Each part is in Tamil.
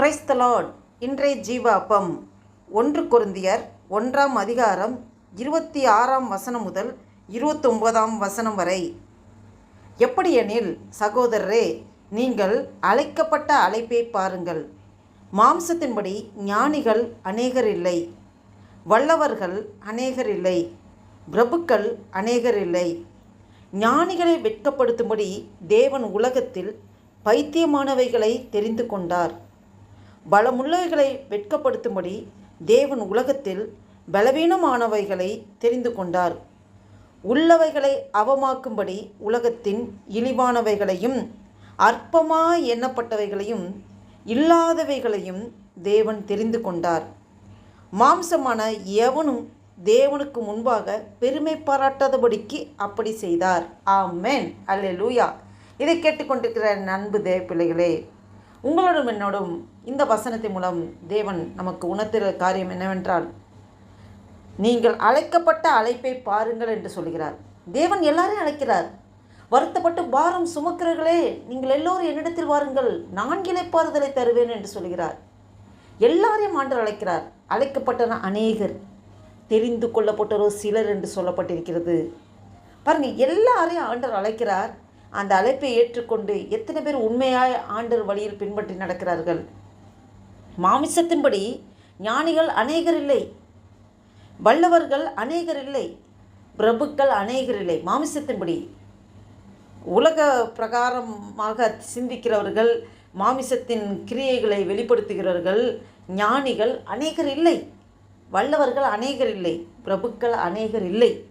பிரைஸ் இன்றைய ஜீவாப்பம் ஒன்று குருந்தியர் ஒன்றாம் அதிகாரம் இருபத்தி ஆறாம் வசனம் முதல் இருபத்தொன்பதாம் வசனம் வரை. எப்படியெனில் சகோதரரே நீங்கள் அழைக்கப்பட்ட அழைப்பை பாருங்கள். மாம்சத்தின்படி ஞானிகள் அநேகர் இல்லை. வல்லவர்கள் அநேகர் இல்லை. பிரபுக்கள் அநேகர் இல்லை. ஞானிகளை வெட்கப்படுத்தும்படி தேவன் உலகத்தில் பைத்தியமானவைகளை தெரிந்து கொண்டார். பலமுள்ளவைகளை வெட்கப்படுத்தும்படி தேவன் உலகத்தில் பலவீனமானவைகளை தெரிந்து கொண்டார். உள்ளவைகளை அவமாக்கும்படி உலகத்தின் இழிவானவைகளையும் அற்பமாய் எண்ணப்பட்டவைகளையும் இல்லாதவைகளையும் தேவன் தெரிந்து கொண்டார். மாம்சமான எவனும் தேவனுக்கு முன்பாக பெருமை பாராட்டாதபடிக்கு அப்படி செய்தார். ஆமேன். அல்லே லூயா இதை கேட்டுக்கொண்டிருக்கிற நண்பு தேவ பிள்ளைகளே உங்களோடும் என்னோடும் இந்த வசனத்தின் மூலம் தேவன் நமக்கு உணர்த்துகிற காரியம் என்னவென்றால் நீங்கள் அழைக்கப்பட்ட அழைப்பை பாருங்கள் என்று சொல்கிறார். தேவன் எல்லாரையும் அழைக்கிறார். வருத்தப்பட்டு பாரம் சுமக்கிறவர்களே நீங்கள் எல்லோரும் என்னிடத்தில் வாருங்கள் நான் இளைப்பாறுதலை தருவேன் என்று சொல்கிறார். எல்லாரையும் ஆண்டவர் அழைக்கிறார். அழைக்கப்பட்டன அநேகர் தெரிந்து கொள்ளப்பட்டோரோ சிலர் என்று சொல்லப்பட்டிருக்கிறது. பாருங்கள் எல்லாரையும் ஆண்டவர் அழைக்கிறார். அந்த அழைப்பை ஏற்றுக்கொண்டு எத்தனை பேர் உண்மையாய் ஆண்டர் வழியில் பின்பற்றி நடக்கிறார்கள்? மாமிசத்தின்படி ஞானிகள் அநேகர் இல்லை. வல்லவர்கள் அநேகர் இல்லை. பிரபுக்கள் அநேகர் இல்லை. மாமிசத்தின்படி உலக பிரகாரமாக சிந்திக்கிறவர்கள் மாமிசத்தின் கிரியைகளை வெளிப்படுத்துகிறவர்கள் ஞானிகள் அநேகர் இல்லை. வல்லவர்கள் அநேகர் இல்லை. பிரபுக்கள் அநேகர் இல்லை.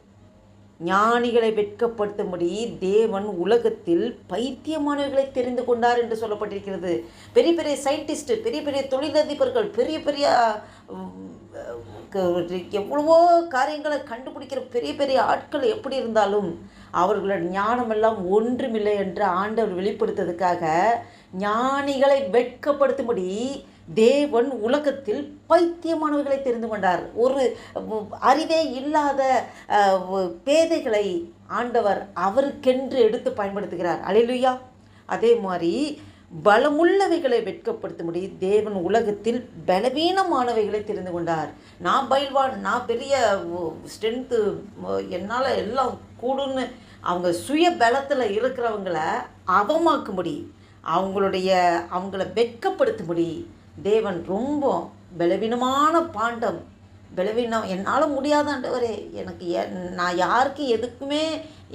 ஞானிகளை வெட்கப்படுத்தும்படி தேவன் உலகத்தில் பைத்தியமானவர்களை தெரிந்து கொண்டார் என்று சொல்லப்பட்டிருக்கிறது. பெரிய பெரிய சயின்டிஸ்ட் பெரிய பெரிய தொழிலதிபர்கள் பெரிய பெரிய எவ்வளவோ காரியங்களை கண்டுபிடிக்கிற பெரிய பெரிய ஆட்கள் எப்படி இருந்தாலும் அவர்களோட ஞானமெல்லாம் ஒன்றுமில்லை என்று ஆண்டவர் வெளிப்படுத்ததுக்காக ஞானிகளை வெட்கப்படுத்தும்படி தேவன் உலகத்தில் பைத்தியமானவர்களை தெரிந்து கொண்டார். ஒரு அறிவே இல்லாத பேதைகளை ஆண்டவர் அவருக்கென்று எடுத்து பயன்படுத்துகிறார். அலையிலுயா. அதே மாதிரி பலமுள்ளவைகளை வெட்கப்படுத்தும்படி தேவன் உலகத்தில் பலவீனமானவைகளை தெரிந்து கொண்டார். நான் பயில்வான் நான் பெரிய ஸ்ட்ரென்த்து என்னால் எல்லாம் கூடுன்னு அவங்க சுய பலத்தில் இருக்கிறவங்கள அவமாக்கும்படி அவங்களுடைய அவங்கள வெட்கப்படுத்தும்படி தேவன் ரொம்ப பலவீனமான பாண்டம். பலவீனம் என்னால் முடியாதாண்டவரே எனக்கு எ- நான் யாருக்கு எதுக்குமே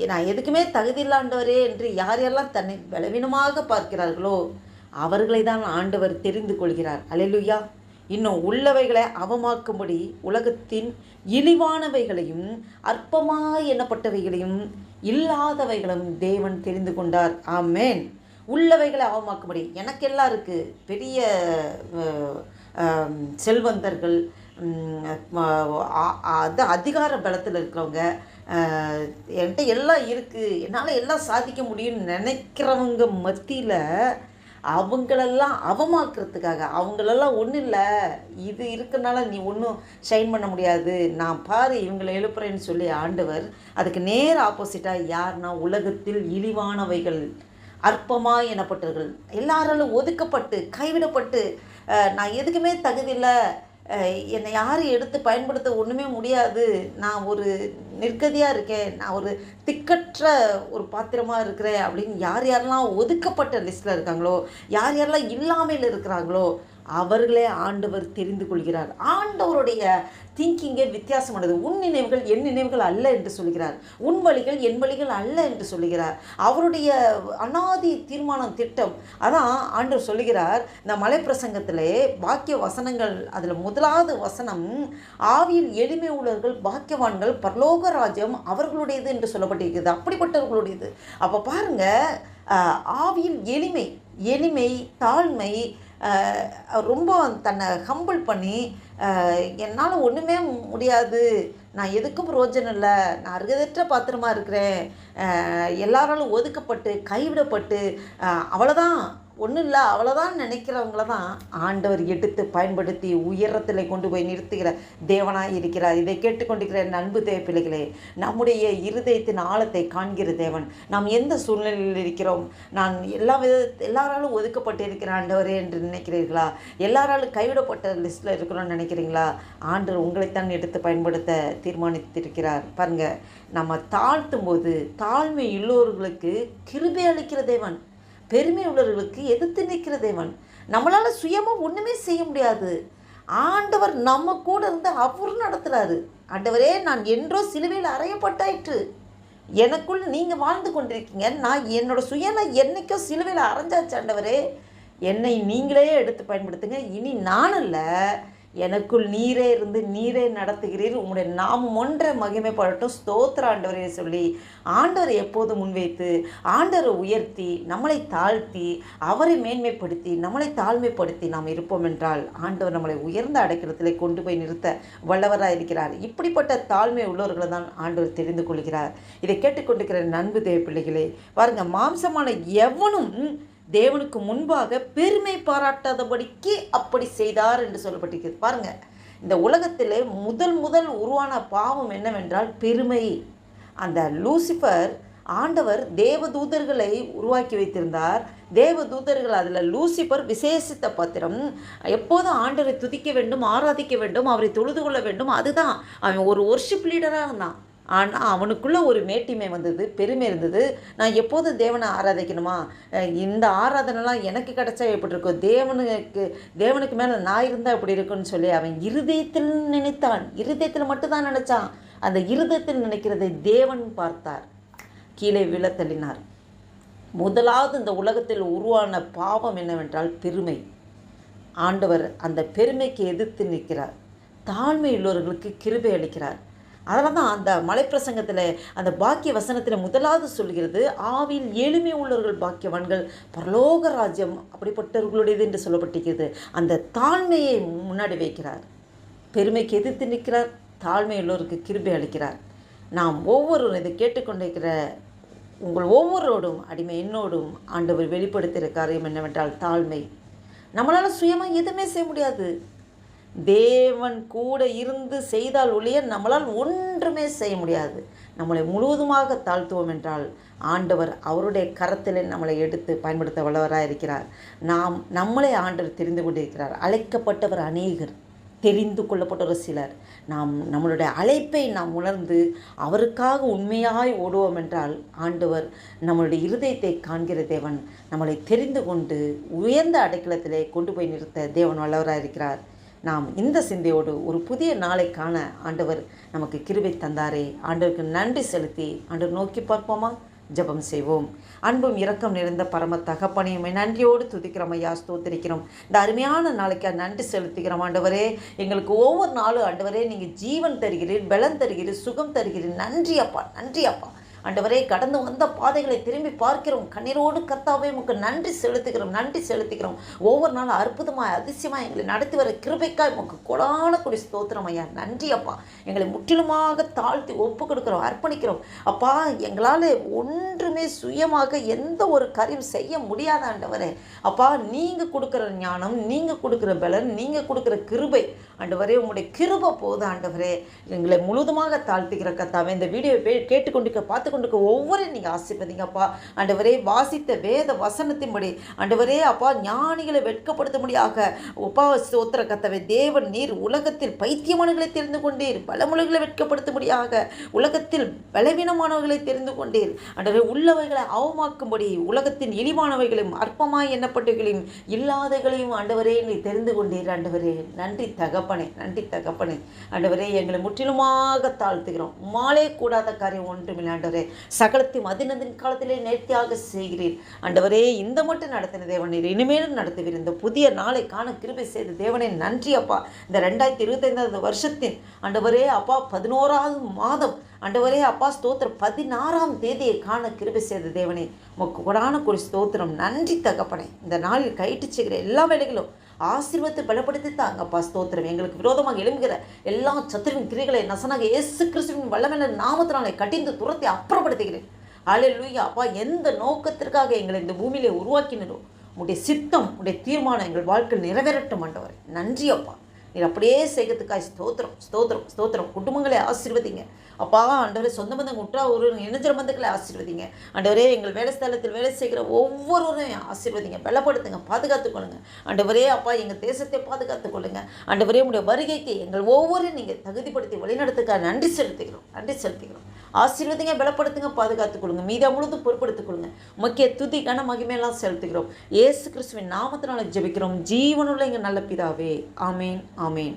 நான் எதுக்குமே தகுதி இல்லாண்டவரே என்று யார் யாரெல்லாம் தன்னை பலவீனமாக பார்க்கிறார்களோ அவர்களை தான் ஆண்டவர் தெரிந்து கொள்கிறார். அலையிலுயா இன்னும் உள்ளவைகளை அவமாக்கும்படி உலகத்தின் இழிவானவைகளையும் அற்பமாக எண்ணப்பட்டவைகளையும் இல்லாதவைகளும் தேவன் தெரிந்து கொண்டார். ஆமேன். உள்ளவைகளை அவமாக்க முடியும். எனக்கெல்லாம் இருக்குது பெரிய செல்வந்தர்கள் அது அதிகார பலத்தில் இருக்கிறவங்க என்கிட்ட எல்லாம் இருக்குது என்னால் எல்லாம் சாதிக்க முடியும்னு நினைக்கிறவங்க மத்தியில் அவங்களெல்லாம் அவமாக்குறதுக்காக அவங்களெல்லாம் ஒன்றும் இல்லை. இது இருக்கனால நீ ஒன்றும் ஷைன் பண்ண முடியாது. நான் பாரு இவங்களை எழுப்புறேன்னு சொல்லி ஆண்டவர் அதுக்கு நேர் ஆப்போசிட்டாக யார்னா உலகத்தில் இழிவானவைகள் அற்பமாக எனப்பட்டவர்கள். எல்லாராலும் ஒதுக்கப்பட்டு கைவிடப்பட்டு நான் எதுக்குமே தகுதியில்லை என்னை யாரும் எடுத்து பயன்படுத்த ஒன்றுமே முடியாது. நான் ஒரு நிற்கதியாக இருக்கேன். நான் ஒரு திக்கற்ற ஒரு பாத்திரமாக இருக்கிறேன் அப்படின்னு யார் யாரெல்லாம் ஒதுக்கப்பட்ட லிஸ்ட்டில் இருக்காங்களோ யார் யாரெல்லாம் இல்லாமையில் இருக்கிறாங்களோ அவர்களே ஆண்டவர் தெரிந்து கொள்கிறார். ஆண்டவருடைய திங்கிங்கே வித்தியாசமானது உன் நினைவுகள் என் நினைவுகள் அல்ல என்று சொல்கிறார். உன் வழிகள் என் வழிகள் அல்ல என்று சொல்கிறார். அவருடைய அனாதி தீர்மானம் திட்டம் அதான் ஆண்டவர் சொல்லுகிறார் இந்த மலை பிரசங்கத்திலே பாக்கிய வசனங்கள் அதில் முதலாவது வசனம் ஆவியில் எளிமை உள்ளவர்கள் பாக்கியவான்கள் பரலோக ராஜ்யம் அவர்களுடையது என்று சொல்லப்பட்டிருக்கிறது. அப்படிப்பட்டவர்களுடையது. அப்போ பாருங்கள் ஆவியில் எளிமை எளிமை தாழ்மை ரொம்ப தன்னை ஹம்பிள் பண்ணி என்னால் ஒன்றுமே முடியாது. நான் எதுக்கும் பிரயோஜனம் இல்லை. நான் அருகதற்ற பாத்திரமாக இருக்கிறேன். எல்லாராலும் ஒதுக்கப்பட்டு கைவிடப்பட்டு அவ்வளோதான் ஒன்றும் இல்லை அவ்வளோதான் நினைக்கிறவங்கள தான் ஆண்டவர் எடுத்து பயன்படுத்தி உயரத்தில் கொண்டு போய் நிறுத்துகிற தேவனாக இருக்கிறார். இதை கேட்டுக்கொண்டிருக்கிற அன்பு தேவப்பிள்ளைகளே நம்முடைய இருதயத்தின் ஆழத்தை காண்கிற தேவன். நாம் எந்த சூழ்நிலையில் இருக்கிறோம்? நான் எல்லா வித எல்லாராலும் ஒதுக்கப்பட்டு இருக்கிற ஆண்டவரே என்று நினைக்கிறீர்களா? எல்லாராலும் கைவிடப்பட்ட லிஸ்ட்டில் இருக்கிறோம்னு நினைக்கிறீங்களா? ஆண்டவர் உங்களைத்தான் எடுத்து பயன்படுத்த தீர்மானித்திருக்கிறார். பாருங்கள் நம்ம தாழ்த்தும் போது தாழ்மை இல்லோர்களுக்கு கிருபை அளிக்கிற தேவன். பெருமை உள்ளவர்களுக்கு எதிர்த்து நிற்கிற தேவன் நம்மளால் சுயமாக ஒன்றுமே செய்ய முடியாது. ஆண்டவர் நம்ம கூட இருந்து அவர் நடத்துகிறாரு ஆண்டவரே நான் என்றோ சிலுவையில் அறையப்பட்டாயிற்று. எனக்குள் நீங்கள் வாழ்ந்து கொண்டிருக்கீங்க. நான் என்னோடய சுயனை என்னைக்கோ சிலுவையில் அரைஞ்சாச்சு ஆண்டவரே. என்னை நீங்களே எடுத்து பயன்படுத்துங்க. இனி நான் இல்லை எனக்குள் நீரே இருந்து நீரே நடத்துகிறீர். உங்களுடைய நாமம் ஒன்றை மகிமைப்படட்டும் ஸ்தோத்திர ஆண்டவரே சொல்லி ஆண்டவரை எப்போதும் முன்வைத்து ஆண்டவரை உயர்த்தி நம்மளை தாழ்த்தி அவரை மேன்மைப்படுத்தி நம்மளை தாழ்மைப்படுத்தி நாம் இருப்போம் என்றால் ஆண்டவர் நம்மளை உயர்ந்த அடைக்கிடத்தில் கொண்டு போய் நிறுத்த வல்லவராக இருக்கிறார். இப்படிப்பட்ட தாழ்மை உள்ளவர்களை தான் ஆண்டவர் தெரிந்து கொள்கிறார். இதை கேட்டுக்கொண்டிருக்கிற நண்பு தேவ பிள்ளைகளே பாருங்க மாம்சமான எவனும் தேவனுக்கு முன்பாக பெருமை பாராட்டாதபடிக்கு அப்படி செய்தார் என்று சொல்லப்பட்டிருக்கிறது. பாருங்க இந்த உலகத்திலே முதல் முதல் உருவான பாவம் என்னவென்றால் பெருமை. அந்த லூசிஃபர் ஆண்டவர் தேவதூதர்களை உருவாக்கி வைத்திருந்தார். தேவதூதர்கள் அதில் லூசிபர் விசேஷித்த பத்திரம். எப்போதும் ஆண்டவரை துதிக்க வேண்டும் ஆராதிக்க வேண்டும் அவரை தொழுது கொள்ள வேண்டும் அதுதான். அவன் ஒரு ஒர்ஷிப் லீடராக இருந்தான். ஆனால் அவனுக்குள்ளே ஒரு மேட்டிமை வந்தது பெருமை இருந்தது. நான் எப்போதும் தேவனை ஆராதிக்கணுமா? இந்த ஆராதனைலாம் எனக்கு கிடைச்சா எப்படி இருக்கும்? தேவனுக்கு தேவனுக்கு மேலே நான் இருந்தால் எப்படி இருக்கும்னு சொல்லி அவன் இருதயத்தில் நினைத்தான். இருதயத்தில் மட்டும்தான் நினைச்சான். அந்த இருதயத்தில் நினைக்கிறதை தேவன் பார்த்தார். கீழே விழ தள்ளினார். முதலாவது இந்த உலகத்தில் உருவான பாவம் என்னவென்றால் பெருமை. ஆண்டவர் அந்த பெருமைக்கு எதிர்த்து நிற்கிறார். தாழ்மை உள்ளவர்களுக்கு கிருபை அளிக்கிறார். அதனால் தான் அந்த மலைப்பிரசங்கத்தில் அந்த பாக்கிய வசனத்தில் முதலாவது சொல்கிறது ஆவியில் எளிமை உள்ளவர்கள் பாக்கியவான்கள் பரலோக ராஜ்யம் அப்படிப்பட்டவர்களுடையது என்று சொல்லப்பட்டிருக்கிறது. அந்த தாழ்மையை முன்னாடி வைக்கிறார். பெருமைக்கு எதிர்த்து நிற்கிறார். தாழ்மை உள்ளவருக்கு கிருபை அளிக்கிறார். நாம் ஒவ்வொருவரும் இதை கேட்டுக்கொண்டிருக்கிற உங்கள் ஒவ்வொருவரோடும் அடிமை என்னோடும் ஆண்டவர் வெளிப்படுத்துகிற காரியம் என்னவென்றால் தாழ்மை. நம்மளால் சுயமாக எதுவுமே செய்ய முடியாது. தேவன் கூட இருந்து செய்தால் ஒழிய நம்மளால் ஒன்றுமே செய்ய முடியாது. நம்மளை முழுவதுமாக தாழ்த்துவோம் என்றால் ஆண்டவர் அவருடைய கரத்திலே நம்மளை எடுத்து பயன்படுத்த வல்லவராக இருக்கிறார். நாம் நம்மளை ஆண்டவர் தெரிந்து கொண்டிருக்கிறார். அழைக்கப்பட்டவர் அநேகர் தெரிந்து கொள்ளப்பட்ட சிலர். நாம் நம்மளுடைய அழைப்பை நாம் உணர்ந்து அவருக்காக உண்மையாய் ஓடுவோம் என்றால் ஆண்டவர் நம்மளுடைய இருதயத்தை காண்கிற தேவன் நம்மளை தெரிந்து கொண்டு உயர்ந்த அடைக்கலத்திலே கொண்டு போய் நிறுத்த தேவன் வல்லவராக இருக்கிறார். நாம் இந்த சிந்தையோடு ஒரு புதிய நாளை காண ஆண்டவர் நமக்கு கிருவை தந்தாரே. ஆண்டவருக்கு நன்றி செலுத்தி ஆண்டவர் நோக்கி பார்ப்போமா? ஜெபம் செய்வோம். அன்பும் இரக்கம் நிறைந்த பரம தகப்பனையுமே நன்றியோடு துதிக்கிறோம் ஐயா ஸ்தோத்திரிக்கிறோம். இந்த அருமையான நாளைக்கு நன்றி செலுத்துகிறோம் ஆண்டவரே. எங்களுக்கு ஒவ்வொரு நாளும் ஆண்டவரே நீங்கள் ஜீவன் தருகிறீர் பலன் தருகிறீர் சுகம் தருகிறீர். நன்றி அப்பா நன்றி அப்பா. ஆண்டவரே கடந்து வந்த பாதைகளை திரும்பி பார்க்கிறோம். கண்ணீரோடு கர்த்தாவே உமக்கு நன்றி செலுத்துகிறோம் நன்றி செலுத்துகிறோம். ஒவ்வொரு நாளும் அற்புதமாக அதிசயமாக எங்களை நடத்தி வர கிருபைக்காய் உமக்கு கொடான கொடி ஸ்தோத்திரம் ஐயா. நன்றி அப்பா. எங்களை முற்றிலுமாக தாழ்த்தி ஒப்பு கொடுக்குறோம் அர்ப்பணிக்கிறோம். அப்பா எங்களால் ஒன்றுமே சுயமாக எந்த ஒரு காரியம் செய்ய முடியாத ஆண்டவரே. அப்பா நீங்கள் கொடுக்குற ஞானம் நீங்கள் கொடுக்குற பலன் நீங்கள் கொடுக்குற கிருபை. ஆண்டவரே உங்களுடைய கிருபை போதும் ஆண்டவரே. எங்களை முழுதுமாக தாழ்த்துகிற கத்தாவே இந்த வீடியோ கேட்டுக்கொண்டிருக்க பார்த்து கொண்டிருக்க. ஒவ்வொரு நீங்கள் ஆசீர்வதிங்கப்பா. ஆண்டவரே வாசித்த வேத வசனத்தின்படி ஆண்டவரே அப்பா ஞானிகளை வெட்கப்படுத்த முடியாக உபா சோத்திர கத்தவை தேவன் நீர் உலகத்தில் பைத்தியமானவர்களை தெரிந்து கொண்டீர். வெட்கப்படுத்த முடியாக உலகத்தில் பலவீனமானவர்களை தெரிந்து கொண்டீர். ஆண்டவரே உள்ளவைகளை அவமாக்கும்படி உலகத்தின் இழிவானவைகளையும் அற்பமாய் எண்ணப்பட்டவர்களையும் இல்லாதவர்களையும் ஆண்டவரே நீ தெரிந்து கொண்டீர். ஆண்டவரே நன்றி தகப்பனே நன்றி தகப்பனே. ஆண்டவரே எங்களை முற்றிலுமாக தாழ்த்துகிறோம். மாலே கூடாத காரியம் ஒன்றுமில்லை ஆண்டவரே. சகலத்தையும் அதினதின் காலத்திலே நேர்த்தியாக செய்கிறீர். ஆண்டவரே இந்த மட்டும் நடத்தின தேவனீர் இனிமேலும் நடத்துவீர். இந்த புதிய நாளை காண கிருபை செய்த தேவனே நன்றி அப்பா. இந்த ரெண்டாயிரத்தி இருபத்தைந்தாவது வருஷத்தின் ஆண்டவரே அப்பா பதினோராவது மாதம். ஆண்டவரே அப்பா ஸ்தோத்திரம். பதினாறாம் தேதியை காண கிருபை செய்த தேவனே உமக்கு கொடான ஒரு ஸ்தோத்திரம். நன்றி தகப்பனே. இந்த நாளில் கைட்டு செய்கிற எல்லா வேலைகளும் ஆசீர்வத்தை பலப்படுத்தி தாங்கப்பா ஸ்தோத்திரம். எங்களுக்கு விரோதமாக எழும்புகிற எல்லா சத்துருவின் கிரிகளை நசனாக இயேசு கிறிஸ்துவின் வல்லமையில நாமத்தினாலே கட்டிந்து துரத்தி அப்புறப்படுத்துகிறேன். அல்லேலூயா அப்பா எந்த நோக்கத்திற்காக எங்களை இந்த பூமியிலே உருவாக்கினரோ உடைய சித்தம் உடைய தீர்மானம் எங்கள் வாழ்க்கையில் நிறைவேறட்டும் ஆண்டவரே. நன்றி அப்பா. நீர் அப்படியே செய்கிறதுக்காய் ஸ்தோத்திரம் ஸ்தோத்திரம் ஸ்தோத்திரம். குடும்பங்களை ஆசீர்வதிங்க. அப்பா ஆண்டவரே சொந்த பந்தம் உற்றா ஒரு இணைஞ்சர பந்தங்களை ஆசீர்வதிங்க. ஆண்டவரே எங்கள் வேலை ஸ்தலத்தில் வேலை செய்கிற ஒவ்வொருவரையும் ஆசீர்வதிங்க. பலப்படுத்துங்க பாதுகாத்துக்கொள்ளுங்க ஆண்டவரே அப்பா எங்கள் தேசத்தை பாதுகாத்துக்கொள்ளுங்க ஆண்டவரே உடைய வருகைக்கு எங்கள் ஒவ்வொரு நீங்கள் தகுதிப்படுத்தி வழிநடத்துக்காக நன்றி செலுத்துகிறோம். நன்றி செலுத்துகிறோம். ஆசீர்வதிங்க பலப்படுத்துங்க பாதுகாத்துக் கொள்ளுங்க மீதா முழுதும் பொறுப்படுத்திக் கொள்ளுங்க முக்கிய துதி கன மகிமையெல்லாம் செலுத்துகிறோம். இயேசு கிறிஸ்துவின் நாமத்தினால ஜெபிக்கிறோம். ஜீவனுள்ள எங்கள் நல்ல பிதாவே. ஆமேன் ஆமேன்.